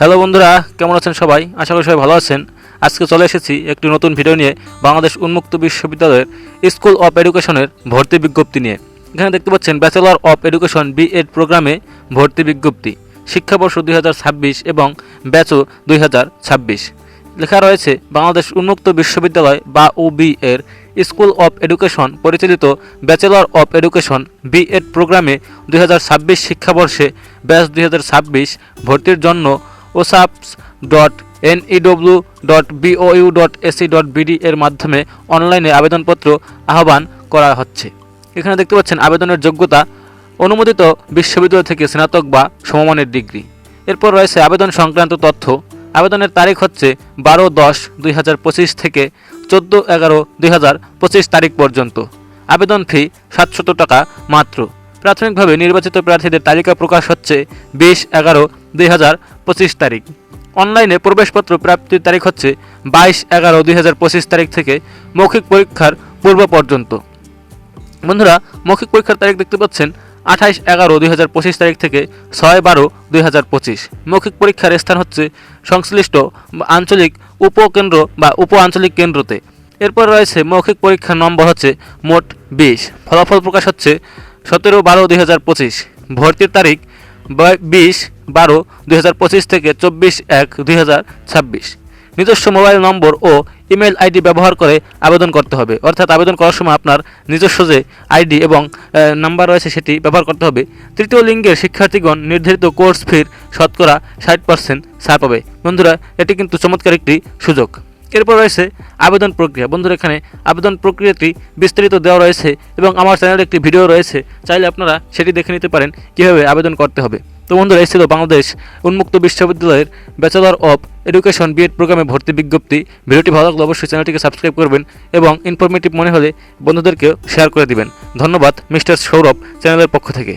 Hello বন্ধুরা, কেমন আছেন সবাই? আশা করি সবাই ভালো আছেন। আজকে চলে এসেছি একটি নতুন ভিডিও নিয়ে বাংলাদেশ উন্মুক্ত বিশ্ববিদ্যালয়ের স্কুল অফ এডুকেশনের ভর্তি বিজ্ঞপ্তি নিয়ে। এখানে দেখতে পাচ্ছেন ব্যাচেলর অফ এডুকেশন বিএড প্রোগ্রামে ভর্তি বিজ্ঞপ্তি, শিক্ষাবর্ষ দুই ছাব্বিশ এবং ব্যাচও দুই হাজার ছাব্বিশ। লেখা রয়েছে, বাংলাদেশ উন্মুক্ত বিশ্ববিদ্যালয় বা ওবি এর স্কুল অফ এডুকেশন পরিচালিত bachelor of education B Ed প্রোগ্রামে দুই হাজার ছাব্বিশ শিক্ষাবর্ষে ব্যাচ দুই হাজার ছাব্বিশ ভর্তির জন্য osaps dot NEW dot BOU dot AC dot BD এর মাধ্যমে অনলাইনে আবেদনপত্র আহ্বান করা হচ্ছে। এখানে দেখতে পাচ্ছেন, আবেদনের যোগ্যতা অনুমোদিত বিশ্ববিদ্যালয় থেকে স্নাতক বা সমমানের ডিগ্রি। এরপর রয়েছে আবেদন সংক্রান্ত তথ্য। আবেদনের তারিখ হচ্ছে বারো দশ দুই হাজার পঁচিশ থেকে চোদ্দ এগারো দুই হাজার পঁচিশ তারিখ পর্যন্ত। আবেদন ফি সাতশত টাকা মাত্র। প্রাথমিকভাবে নির্বাচিত প্রার্থীদের তালিকা প্রকাশ হচ্ছে বিশ এগারো দুই হাজার পঁচিশ তারিখ। অনলাইনে প্রবেশপত্র প্রাপ্তির তারিখ হচ্ছে বাইশ এগারো দুই হাজার পঁচিশ তারিখ থেকে মৌখিক পরীক্ষার পূর্ব পর্যন্ত। বন্ধুরা, মৌখিক পরীক্ষার তারিখ দেখতে পাচ্ছেন আঠাইশ এগারো দুই হাজার পঁচিশ তারিখ থেকে ছয় বারো দুই হাজার পঁচিশ। মৌখিক পরীক্ষার স্থান হচ্ছে সংশ্লিষ্ট আঞ্চলিক উপকেন্দ্র বা উপ আঞ্চলিক কেন্দ্রতে। এরপর রয়েছে মৌখিক পরীক্ষার নম্বর হচ্ছে মোট বিশ। ফলাফল প্রকাশ হচ্ছে সতেরো বারো দুই হাজার পঁচিশ। ভর্তির তারিখ বিশ বারো দুই হাজার পঁচিশ থেকে চব্বিশ এক দুই হাজার ছাব্বিশ। নিজস্ব মোবাইল নম্বর ও ইমেল আইডি ব্যবহার করে আবেদন করতে হবে। অর্থাৎ আবেদন করার সময় আপনার নিজস্ব যে আইডি এবং নাম্বার রয়েছে সেটি ব্যবহার করতে হবে। তৃতীয় লিঙ্গের শিক্ষার্থীগণ নির্ধারিত কোর্স ফির শতকরা ষাট পার্সেন্ট ছাড় পাবে। বন্ধুরা, এটি কিন্তু চমৎকার একটি সুযোগ। এরপর রয়েছে আবেদন প্রক্রিয়া। বন্ধুরা, এখানে আবেদন প্রক্রিয়াটি বিস্তারিত দেওয়া রয়েছে এবং আমার চ্যানেলে একটি ভিডিও রয়েছে। চাইলে আপনারা সেটি দেখে নিতে পারেন, কীভাবে আবেদন করতে হবে। তো বন্ধুরা, এই ছিল বাংলাদেশ উন্মুক্ত বিশ্ববিদ্যালয়ের ব্যাচেলর অফ এডুকেশন বিএড প্রোগ্রামে ভর্তি বিজ্ঞপ্তি। ভিডিওটি ভালো লাগলে অবশ্যই চ্যানেলটিকে সাবস্ক্রাইব করবেন এবং ইনফরমেটিভ মনে হলে বন্ধুদেরকেও শেয়ার করে দিবেন। ধন্যবাদ, মিস্টার সৌরভ চ্যানেলের পক্ষ থেকে।